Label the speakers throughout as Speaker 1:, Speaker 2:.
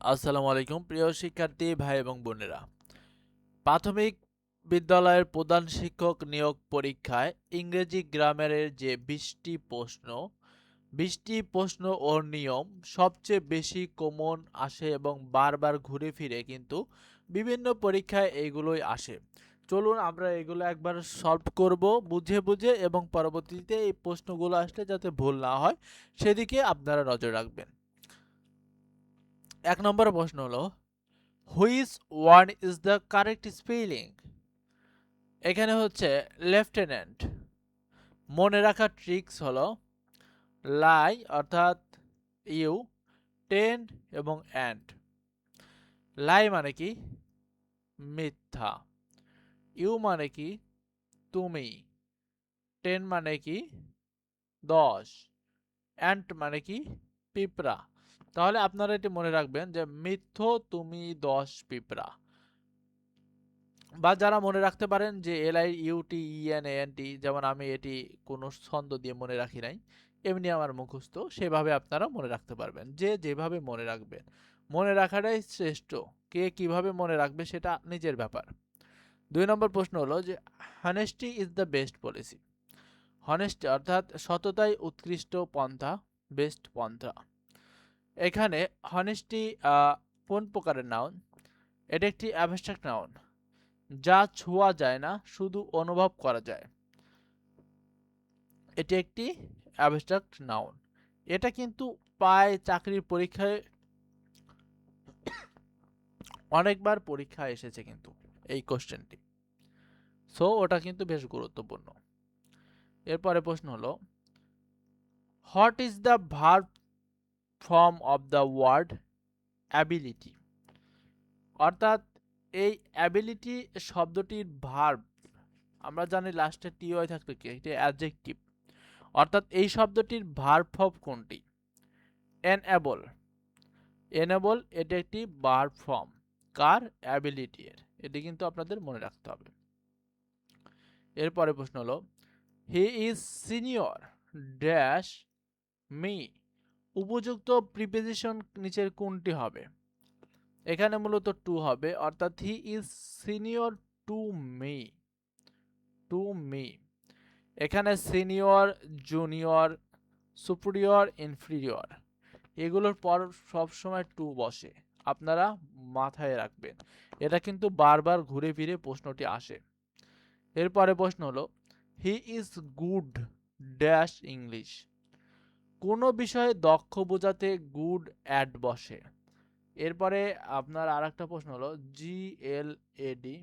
Speaker 1: আসসালামু আলাইকুম, প্রিয় শিক্ষার্থী, ভাই এবং বোনেরা। প্রাথমিক বিদ্যালয়ের প্রধান শিক্ষক নিয়োগ পরীক্ষায় ইংরেজি গ্রামারের যে বিশটি প্রশ্ন বিশটি প্রশ্ন ও নিয়ম সবচেয়ে বেশি কমন আসে এবং বারবার ঘুরে ফিরে কিন্তু বিভিন্ন পরীক্ষায় এইগুলোই আসে। চলুন আমরা এগুলো একবার সলভ করব, বুঝে বুঝে এবং পরবর্তীতে এই প্রশ্নগুলো আসলে যাতে ভুল না হয়, সেদিকে আপনারা নজর রাখবেন। এক নম্বর প্রশ্ন হলো which one is the correct spelling এখানে হচ্ছে লেফটেন্যান্ট মনে রাখার ট্রিক্স হলো লাই অর্থাৎ ইউ টেন এবং অ্যান্ড লাই মানে কি? মিথ্যা। ইউ মানে কি? তুমি। টেন মানে কি? দশ। অ্যান্ট মানে কি? পিঁপড়া। তাহলে আপনারা এটি মনে রাখবেন যে মিথ্য তুমি দশ পিঁপড়া। বা যারা মনে রাখতে পারেন যে L I U T E N N T, যেমন আমি এটি কোনো ছন্দ দিয়ে মনে রাখি নাই, এমনি আমার মুখস্থ, সেভাবে আপনারা মনে রাখতে পারবেন। যে যেভাবে মনে রাখবেন। মনে রাখাটাই শ্রেষ্ঠ। কে কীভাবে মনে রাখবে সেটা নিজের ব্যাপার। দুই নম্বর প্রশ্ন হলো যে honesty is the best policy honesty অর্থাৎ সততাই উৎকৃষ্ট পন্থা বেস্ট পন্থা। এখানে হনেস্টি কোন প্রকারের নাউন এটা একটি অ্যাবস্ট্রাক্ট নাউন যা ছোঁয়া যায় না, শুধু অনুভব করা যায়। এটি একটি অ্যাবস্ট্রাক্ট নাউন এটা কিন্তু প্রায় চাকরির পরীক্ষায়, অনেকবার পরীক্ষা এসেছে কিন্তু এই কোশ্চেনটি সো ওটা কিন্তু বেশ গুরুত্বপূর্ণ। এরপরে প্রশ্ন হলো what is the verb form of the word ability অর্থাৎ এই অ্যাবিলিটি শব্দটির ভার্ব আমরা জানি লাস্টে টি ওয়াই থাকলে কি? এটি অ্যাডজেক্টিভ অর্থাৎ এই শব্দটির ভার্ব ফর্ম কোনটি? এনএবল এনেবল এটি একটি ভার্ব ফর্ম কার? অ্যাবিলিটি এর। এটি কিন্তু আপনাদের মনে রাখতে হবে। এরপরে প্রশ্ন হলো he is senior dash me উপযুক্ত প্রিপোজিশন নিচের কোনটি হবে? এখানে মূলত টু হবে, অর্থাৎ he is senior to me to me এখানে সিনিয়র জুনিয়র সুপিরিয়র ইনফিরিয়র এগুলোর পর সবসময় টু বসে, আপনারা মাথায় রাখবেন। এটা কিন্তু বারবার ঘুরে ফিরে প্রশ্নটি আসে। এরপরে প্রশ্ন হলো he is good dash English কোনো বিষয়ে দক্ষ বোঝাতে গুড অ্যাড বসে। এরপরে আপনার আর একটা প্রশ্ন হলো জি এল এ ডি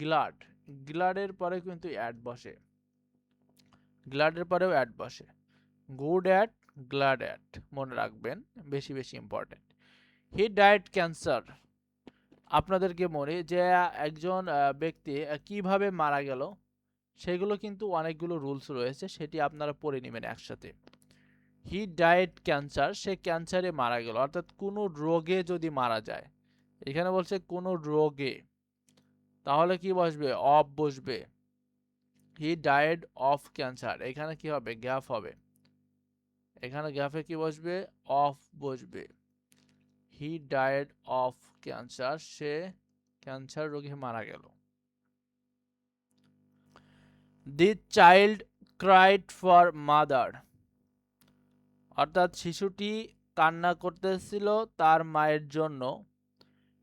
Speaker 1: গ্লাড। গ্লাডের পরে কিন্তু অ্যাড বসে। গ্লাডের পরেও অ্যাড বসে। গুড অ্যাড গ্লাড অ্যাড মনে রাখবেন, বেশি বেশি ইম্পর্টেন্ট হি ডায়েট ক্যান্সার। আপনাদেরকে মনে যে একজন ব্যক্তি কীভাবে মারা গেল, সেগুলো কিন্তু অনেকগুলো রুলস রয়েছে, সেটি আপনারা পড়ে নেবেন একসাথে। হি ডায়েট ক্যান্সার সে ক্যান্সারে মারা গেল। অর্থাৎ কোনো রোগে যদি মারা যায়, এখানে বলছে কোনো রোগে, তাহলে কি বসবে? অফ বসবে। হি ডায়েড অফ ক্যান্সার এখানে কি হবে? গ্যাপ হবে। এখানে গ্যাপে কি বসবে? অফ বসবে। হি ডায়েড অফ ক্যান্সার সে ক্যান্সার রোগে মারা গেল। The child cried for mother অর্থাৎ শিশুটি কান্না করতেছিল তার মায়ের জন্য।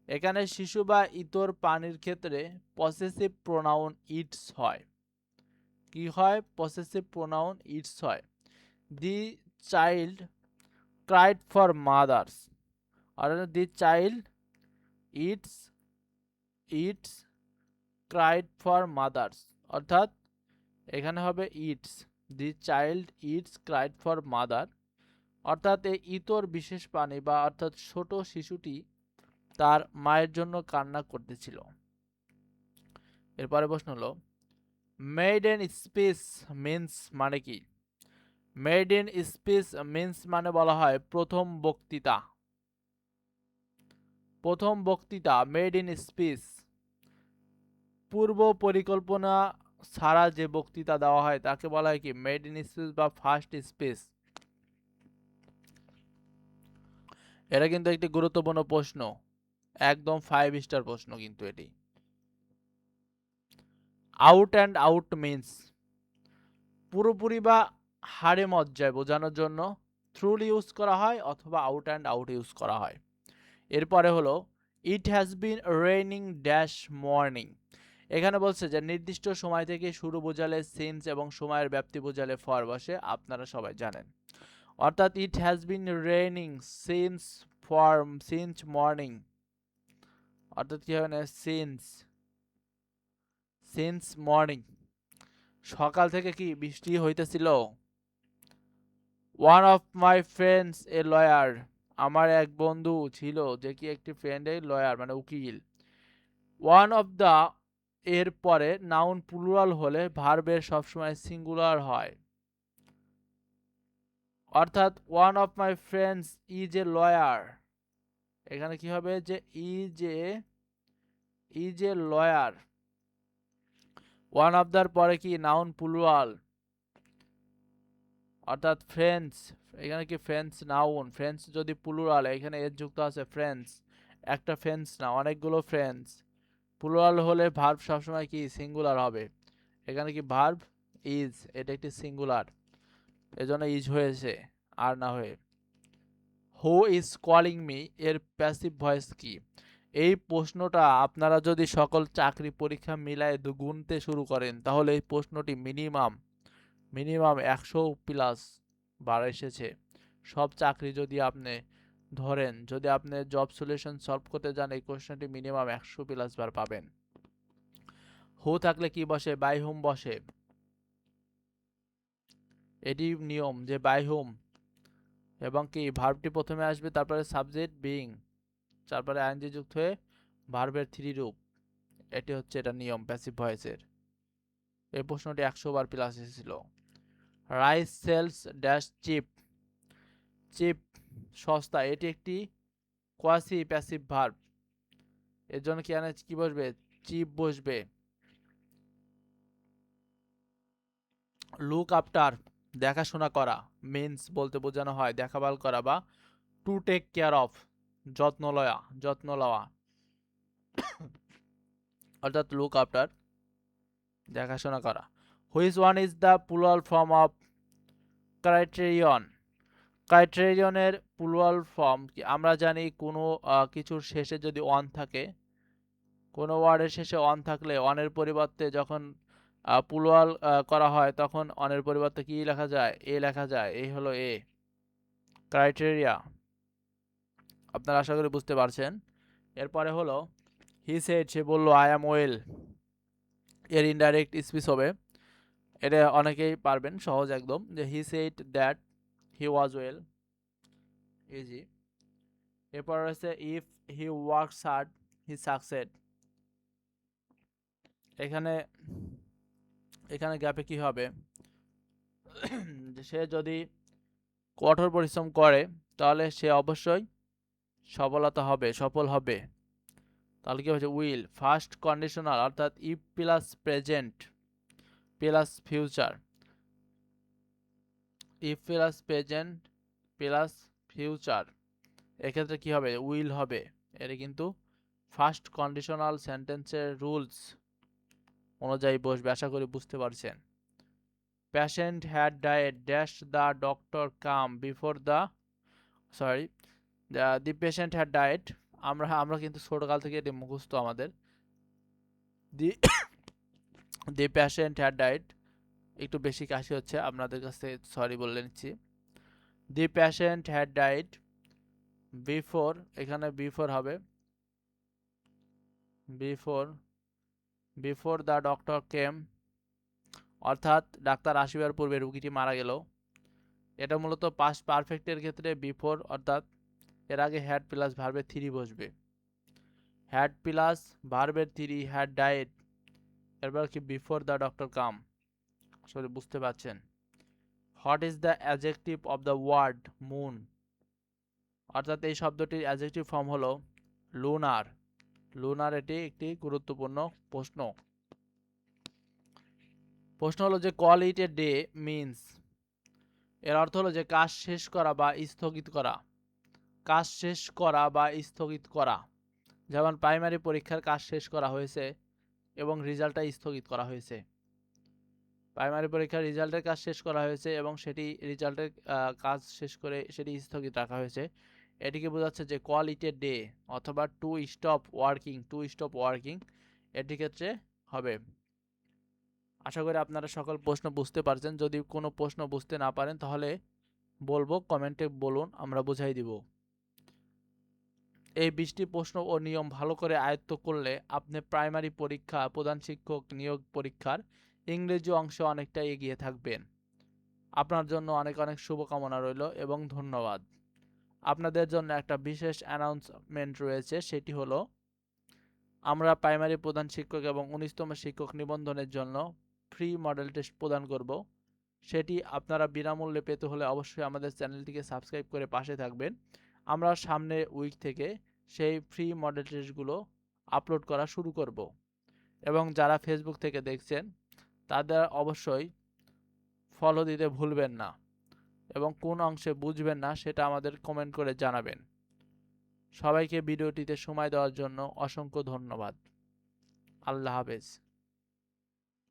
Speaker 1: এখানে শিশু বা ইতর পানির ক্ষেত্রে পসেসিভ প্রোনাউন ইটস হয়। কি হয়? পসেসিভ প্রোনাউন ইটস হয়। The child cried for mothers অর্থাৎ the child its its cried for mothers অর্থাৎ এখানে হবে its the child its cried for mother অর্থাৎ এই ইতর বিশেষ প্রাণী বা অর্থাৎ ছোট শিশুটি তার মায়ের জন্য কান্না করতেছিল। এরপরে প্রশ্ন হলো মেড ইন স্পেস মিন্স মানে কি? মেড ইন স্পেস মিন্স মানে বলা হয় প্রথম বক্তৃতা। প্রথম বক্তৃতা মেড ইন স্পেস পূর্ব পরিকল্পনা ছাড়া যে বক্তৃতা দেওয়া হয় তাকে বলা হয় কি? মেড ইন স্পেস বা ফার্স্ট স্পেস এটা কিন্তু একটি গুরুত্বপূর্ণ প্রশ্ন। একদম ফাইভ স্টার প্রশ্ন কিন্তু এটি। আউট অ্যান্ড আউট মিন্স পুরোপুরি বা হাড়ে মজ্জায় বোঝানোর জন্য থ্রুল ইউজ করা হয় অথবা আউট অ্যান্ড আউট ইউজ করা হয়। এরপরে হলো it has been raining dash morning এখানে বলছে যে, নির্দিষ্ট সময় থেকে শুরু বোঝালে সিন্স এবং সময়ের ব্যাপ্তি বোঝালে ফর বসে আপনারা সবাই জানেন। অর্থাৎ it has been raining since for since morning অর্থাৎ কি হবে না? সিন্স সিন্স মর্নিং সকাল থেকে কি বৃষ্টি হইতেছিল? One of my friends a lawyer আমার এক বন্ধু ছিল যে কি একটি ফ্রেন্ডে লয়ার মানে উকিল। ওয়ান অফ দ্য এর পরে নাউন প্লুরাল হলে ভার্বের সবসময় সিঙ্গুলার হয়। অর্থাৎ one of my friends is a lawyer এখানে কি হবে? যে is a is a lawyer one of the পরে কি? নাউন প্লুরাল অর্থাৎ ফ্রেন্ডস এখানে কি? ফ্রেন্ডস নাউন ফ্রেন্ডস যদি প্লুরাল এখানে এর যুক্ত আছে ফ্রেন্ডস একটা ফ্রেন্ডস না, অনেকগুলো ফ্রেন্ডস প্লুরাল হলে ভার্ব সবসময় কি? সিঙ্গুলার হবে। এখানে কি? ভার্ব ইজ এটা একটি সিঙ্গুলার এজন্য ইজ হয়েছে, আর না হয়ে। হু ইজ কলিং মি এর প্যাসিভ ভয়েস কি? এই প্রশ্নটা আপনারা যদি সকল চাকরি পরীক্ষা মিলায় গুনতে শুরু করেন, তাহলে এই প্রশ্নটি মিনিমাম মিনিমাম একশো প্লাস বার এসেছে। সব চাকরি যদি আপনি ধরেন, যদি আপনি জব সলিউশন সলভ করতে যান এই কোশ্চেনটি মিনিমাম একশো প্লাস বার পাবেন। হু থাকলে কি বসে? বাই হোম বসে? এটি নিয়ম যে বাই হোম এবং কি ভার্বটি প্রথমে আসবে, তারপরে সাবজেক্ট বিং তারপরে আইনজি যুক্ত হয়ে ভার্বের থ্রি রূপ। এটি হচ্ছে এটা নিয়ম প্যাসিভ ভয়েসের এই প্রশ্নটি একশো বার প্লাস এসেছিল। Rice sells dash cheap cheap সস্তা, এটি একটি কোয়াসি প্যাসিভ ভার্ব এর জন্য কি আনে কি বসবে? চিপ বসবে। লুক আফটার দেখাশোনা করা মিন্স বলতে বোঝানো হয় দেখাভাল করা বা টু টেক কেয়ার অফ যত্ন লয়া, যত্ন লওয়া। অর্থাৎ লুক আফটার দেখাশোনা করা। Which one is the plural form of criterion ক্রাইটেরিয়নের plural form কি? আমরা জানি কোনো কিছুর শেষে যদি অন থাকে, কোনো ওয়ার্ডের শেষে অন থাকলে ওয়ানের পরিবর্তে যখন প্লুরাল করা হয়, তখন অনের পরিবর্তে কি লেখা যায়? এ লেখা যায়, এই হলো এ। ক্রাইটেরিয়া। আপনারা আশা করি বুঝতে পারছেন। এরপরে হলো হি সেড সে বলল আই অ্যাম ওয়েল এর ইনডাইরেক্ট স্পিচ হবে। এটা অনেকেই পারবেন, সহজ একদম, যে he said that he was well easy এরপর রয়েছে if he works hard he succeed এখানে এখানে গ্যাপে কি হবে? সে যদি কঠোর পরিশ্রম করে, তাহলে সে অবশ্যই সফলতা হবে, সফল হবে। তাহলে কি হচ্ছে উইল ফার্স্ট কন্ডিশনাল অর্থাৎ if plus present plus future if plus present plus future এক্ষেত্রে কি হবে? উইল হবে। এটা কিন্তু ফার্স্ট কন্ডিশনাল সেন্টেন্সের রুলস অনুযায়ী বসবে, আশা করি বুঝতে পারছেন। Patient had died dash the doctor come before the sorry the patient had died আমরা আমরা কিন্তু ছোটকাল থেকে এটি মুখস্থ আমাদের। The the patient had died একটু বেশি কাশি হচ্ছে, আপনাদের কাছে সরি বলে নিচ্ছি। The patient had died before এখানে বিফোর হবে। Before before the doctor came অর্থাৎ ডাক্তার আসিবার পূর্বে রুগীটি মারা গেল। এটা মূলত পাস্ট পারফেক্টের ক্ষেত্রে বিফোর অর্থাৎ এর আগে হ্যাড প্লাস ভার্বের থ্রি বসবে। হ্যাড প্লাস ভার্বের থ্রি হ্যাড ডায়েট এরপর কি বিফোর দ্য ডক্টর কাম আসলে বুঝতে পারছেন। What is the adjective of the word moon অর্থাৎ এই শব্দটির অ্যাজেক্টিভ ফর্ম হলো লুনার লুনার এটি একটি গুরুত্বপূর্ণ প্রশ্ন। প্রশ্ন হলো যে call it a day means এর অর্থ হলো যে কাজ শেষ করা বা স্থগিত করা। কাজ শেষ করা বা স্থগিত করা। যেমন প্রাইমারি পরীক্ষার কাজ শেষ করা হয়েছে এবং রেজাল্টটা স্থগিত করা হয়েছে। প্রাইমারি পরীক্ষার রেজাল্টের কাজ শেষ করা হয়েছে এবং সেটি রেজাল্টের কাজ শেষ করে সেটি স্থগিত রাখা হয়েছে। এটিকে বোঝাচ্ছে যে কোয়ালিটি ডে অথবা to stop working to stop working এটি ক্ষেত্রে হবে। আশা করি আপনারা সকল প্রশ্ন বুঝতে পারছেন। যদি কোনো প্রশ্ন বুঝতে না পারেন, তাহলে বলব, কমেন্টে বলুন, আমরা বুঝাই দিব। এই বিশটি প্রশ্ন ও নিয়ম ভালো করে আয়ত্ত করলে আপনি প্রাইমারি পরীক্ষা, প্রধান শিক্ষক নিয়োগ পরীক্ষার ইংরেজি অংশে অনেকটা এগিয়ে থাকবেন। আপনার জন্য অনেক অনেক শুভকামনা রইল এবং ধন্যবাদ। আপনাদের জন্য একটা বিশেষ অ্যানাউন্সমেন্ট রয়েছে, সেটি হলো, আমরা প্রাইমারি প্রধান শিক্ষক এবং উনিশতম শিক্ষক নিবন্ধনের জন্য ফ্রি মডেল টেস্ট প্রদান করব। সেটি আপনারা বিনামূল্যে পেতে হলে অবশ্যই আমাদের চ্যানেলটিকে সাবস্ক্রাইব করে পাশে থাকবেন। আমরা সামনে উইক থেকে সেই ফ্রি মডেল টেস্টগুলো আপলোড করা শুরু করব। এবং যারা ফেসবুক থেকে দেখছেন, তাদের অবশ্যই ফলো দিতে ভুলবেন না। এবং কোন অংশে বুঝবেন না সেটা আমাদের কমেন্ট করে জানাবেন। সবাইকে ভিডিওটিতে সময় দেওয়ার জন্য অসংখ্য ধন্যবাদ। আল্লাহ হাফেজ।